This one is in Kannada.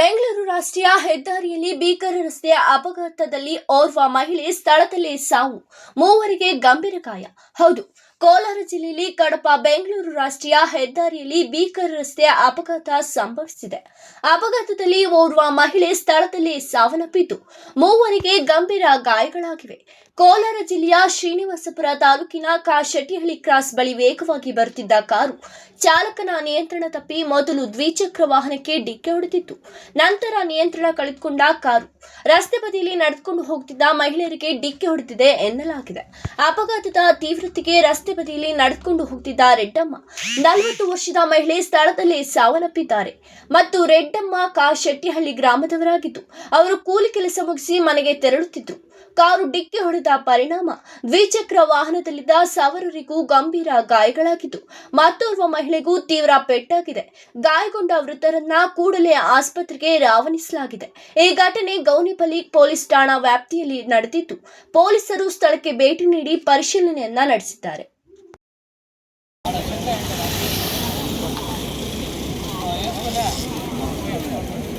ಬೆಂಗಳೂರು ರಾಷ್ಟ್ರೀಯ ಹೆದ್ದಾರಿಯಲ್ಲಿ ಭೀಕರ ರಸ್ತೆಯ ಅಪಘಾತದಲ್ಲಿ ಓರ್ವ ಮಹಿಳೆ ಸ್ಥಳದಲ್ಲೇ ಸಾವು. ಮೂವರಿಗೆ ಗಂಭೀರ ಗಾಯ. ಹೌದು ಕೋಲಾರ ಜಿಲ್ಲೆಯಲ್ಲಿ ಕಡಪ ಬೆಂಗಳೂರು ರಾಷ್ಟ್ರೀಯ ಹೆದ್ದಾರಿಯಲ್ಲಿ ಭೀಕರ ರಸ್ತೆ ಅಪಘಾತ ಸಂಭವಿಸಿದೆ. ಅಪಘಾತದಲ್ಲಿ ಓರ್ವ ಮಹಿಳೆ ಸ್ಥಳದಲ್ಲಿ ಸಾವನ್ನಪ್ಪಿದ್ದು, ಮೂವರಿಗೆ ಗಂಭೀರ ಗಾಯಗಳಾಗಿವೆ. ಕೋಲಾರ ಜಿಲ್ಲೆಯ ಶ್ರೀನಿವಾಸಪುರ ತಾಲೂಕಿನ ಕಾಶೆಟ್ಟಿಹಳ್ಳಿ ಕ್ರಾಸ್ ಬಳಿ ವೇಗವಾಗಿ ಬರುತ್ತಿದ್ದ ಕಾರು ಚಾಲಕನ ನಿಯಂತ್ರಣ ತಪ್ಪಿ ಮೊದಲು ದ್ವಿಚಕ್ರ ವಾಹನಕ್ಕೆ ಡಿಕ್ಕಿ ಹೊಡೆದಿತ್ತು. ನಂತರ ನಿಯಂತ್ರಣ ಕಳೆದುಕೊಂಡ ಕಾರು ರಸ್ತೆ ಬದಿಯಲ್ಲಿ ನಡೆದುಕೊಂಡು ಹೋಗುತ್ತಿದ್ದ ಮಹಿಳೆಯರಿಗೆ ಡಿಕ್ಕಿ ಹೊಡೆದಿದೆ ಎನ್ನಲಾಗಿದೆ. ಅಪಘಾತದ ತೀವ್ರತೆಗೆ ರಸ್ತೆ ಬದಿಯಲ್ಲಿ ನಡೆದುಕೊಂಡು ಹೋಗ್ತಿದ್ದ ರೆಡ್ಡಮ್ಮ ನಲವತ್ತು ವರ್ಷದ ಮಹಿಳೆ ಸ್ಥಳದಲ್ಲಿ ಸಾವನ್ನಪ್ಪಿದ್ದಾರೆ. ಮತ್ತು ರೆಡ್ಡಮ್ಮ ಕಾ ಶೆಟ್ಟಿಹಳ್ಳಿ ಗ್ರಾಮದವರಾಗಿದ್ದು, ಅವರು ಕೂಲಿ ಕೆಲಸ ಮುಗಿಸಿ ಮನೆಗೆ ತೆರಳುತ್ತಿದ್ದರು ಕಾರು ಡಿಕ್ಕಿ ಹೊಡೆದ ಪರಿಣಾಮ ದ್ವಿಚಕ್ರ ವಾಹನದಲ್ಲಿದ್ದ ಸವಾರರಿಗೂ ಗಂಭೀರ ಗಾಯಗಳಾಗಿದ್ದು, ಮತ್ತೋರ್ವ ಮಹಿಳೆಗೂ ತೀವ್ರ ಪೆಟ್ಟಾಗಿದೆ. ಗಾಯಗೊಂಡ ವೃದ್ಧರನ್ನ ಕೂಡಲೇ ಆಸ್ಪತ್ರೆಗೆ ರವಾನಿಸಲಾಗಿದೆ. ಈ ಘಟನೆ ಗೌನಿಪಲ್ಲಿ ಪೊಲೀಸ್ ಠಾಣಾ ವ್ಯಾಪ್ತಿಯಲ್ಲಿ ನಡೆದಿದ್ದು, ಪೊಲೀಸರು ಸ್ಥಳಕ್ಕೆ ಭೇಟಿ ನೀಡಿ ಪರಿಶೀಲನೆಯನ್ನ ನಡೆಸಿದ್ದಾರೆ.